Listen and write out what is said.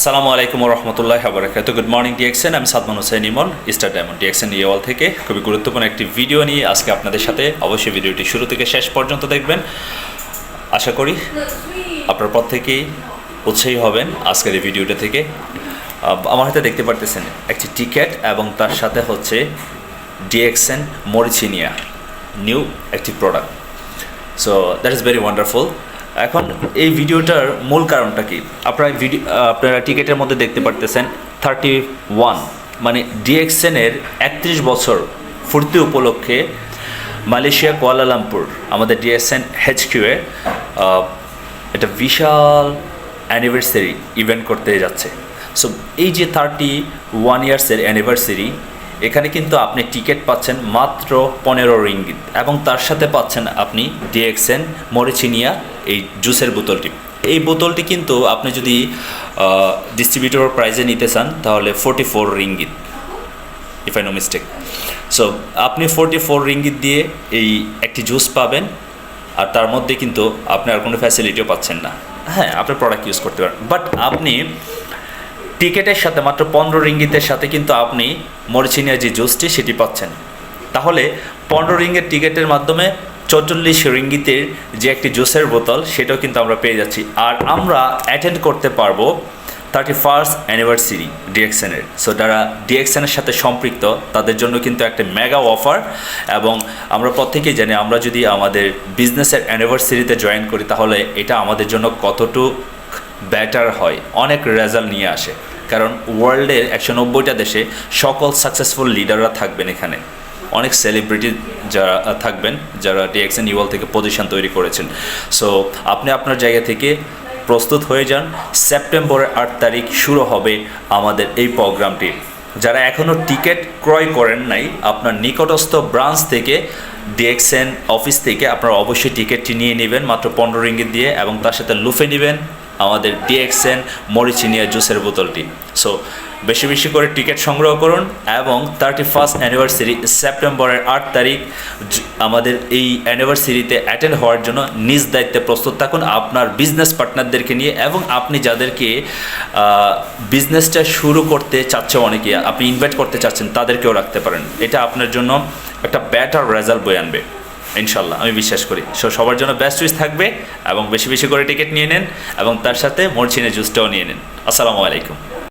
আসসালামু আলাইকুম রহমতুল্লাহ বারাকাত good morning DXN আমি Sadman Hossain Emon, star diamond DXN ইয়েওয়াল থেকে। খুবই গুরুত্বপূর্ণ একটি ভিডিও নিয়ে আজকে আপনাদের সাথে অবশ্যই ভিডিওটি শুরু থেকে শেষ পর্যন্ত দেখবেন। আশা করি আপনার পর থেকেই উৎসাহী হবেন আজকের এই ভিডিওটা থেকে। আমার হাতে দেখতে পারতেছেন একটি টিকেট এবং তার সাথে হচ্ছে ডিএক্সেন মরিচিনিয়া নিউ একটি product. So that is very wonderful এখন এই ভিডিওটার মূল কারণটা কি? আপনারা ভিডিও আপনারা টিকেটের মধ্যে দেখতে পারতেছেন থার্টি ওয়ান মানে ডিএক্সএনের একত্রিশ বছর ফুর্তি উপলক্ষে মালয়েশিয়া কুয়ালালামপুর আমাদের ডিএসএন হেচকিউয়ে একটা বিশাল অ্যানিভার্সারি ইভেন্ট করতে যাচ্ছে। সো এই যে থার্টি ওয়ান ইয়ার্সের অ্যানিভার্সারি এখানে কিন্তু আপনি টিকিট পাচ্ছেন মাত্র পনেরো রিঙ্গিত এবং তার সাথে পাচ্ছেন আপনি ডিএক্সএন, মরিচিনিয়া, এই জুসের বোতলটি। এই বোতলটি কিন্তু আপনি যদি ডিস্ট্রিবিউটর প্রাইজে নিতে চান, তাহলে forty four ringgit if I no mistake so আপনি ফোর্টি ফোর রিঙ্গিত দিয়ে এই একটি জুস পাবেন, আর তার মধ্যে কিন্তু আপনি আর কোনো ফ্যাসিলিটিও পাচ্ছেন না। হ্যাঁ আপনি প্রোডাক্ট ইউজ করতে পারেন। বাট আপনি টিকেটের সাথে মাত্র পনেরো রিঙ্গিতের সাথে কিন্তু আপনি মরিচিনিয়া যে জুসটি সেটি পাচ্ছেন। তাহলে পনেরো রিঙ্গের টিকেটের মাধ্যমে চৌচল্লিশ রিঙ্গিতের যে একটি জুসের বোতল, সেটাও কিন্তু আমরা পেয়ে যাচ্ছি। আর আমরা অ্যাটেন্ড করতে পারব থার্টি ফার্স্ট অ্যানিভার্সারি ডিএক্সএনের সো যারা ডিএক্সএনের সাথে সম্পৃক্ত, তাদের জন্য কিন্তু একটা মেগা অফার এবং আমরা প্রত্যেকেই জানি, আমরা যদি আমাদের বিজনেসের অ্যানিভার্সারিতে জয়েন করি, তাহলে এটা আমাদের জন্য কতটুকু বেটার হয়, অনেক রেজাল্ট নিয়ে আসে। কারণ ওয়ার্ল্ডের একশো নব্বইটা দেশে সকল সাকসেসফুল লিডাররা থাকবেন এখানে। অনেক সেলিব্রিটি যারা থাকবেন, যারা ডিএক্সএন ইউএল থেকে পজিশন তৈরি করেছেন। সো আপনি আপনার জায়গা থেকে প্রস্তুত হয়ে যান। সেপ্টেম্বরের আট তারিখ শুরু হবে আমাদের এই প্রোগ্রামটি। যারা এখনও টিকিট ক্রয় করেন নাই, আপনার নিকটস্থ ব্রাঞ্চ থেকে ডিএক্সএন অফিস থেকে আপনারা অবশ্যই টিকিটটি নিয়ে নেবেন, মাত্র পনেরো রিঙ্গিত দিয়ে, এবং তার সাথে লুফে নেবেন। আমাদের ডিএক্সএন মরিচিনিয়া জুসের বোতলটি। সো বেশি বেশি করে টিকিট সংগ্রহ করুন এবং থার্টি ফার্স্ট অ্যানিভার্সারি সেপ্টেম্বরের আট তারিখ আমাদের এই অ্যানিভার্সারিতে অ্যাটেন্ড হওয়ার জন্য নিজ দায়িত্বে প্রস্তুত থাকুন আপনার বিজনেস পার্টনারদেরকে নিয়ে এবং আপনি যাদেরকে বিজনেসটা শুরু করতে চাচ্ছে অনেকে, আপনি ইনভাইট করতে চাচ্ছেন, তাদেরকেও রাখতে পারেন। এটা আপনার জন্য একটা ব্যাটার রেজাল্ট বয়ে আনবে। ইনশাল্লাহ, আমি বিশ্বাস করি। সো সবার জন্য বেস্ট উইস থাকবে এবং বেশি বেশি করে টিকিট নিয়ে নেন এবং তার সাথে মরচিনে জুসটাও নিয়ে নেন। আসসালামু আলাইকুম।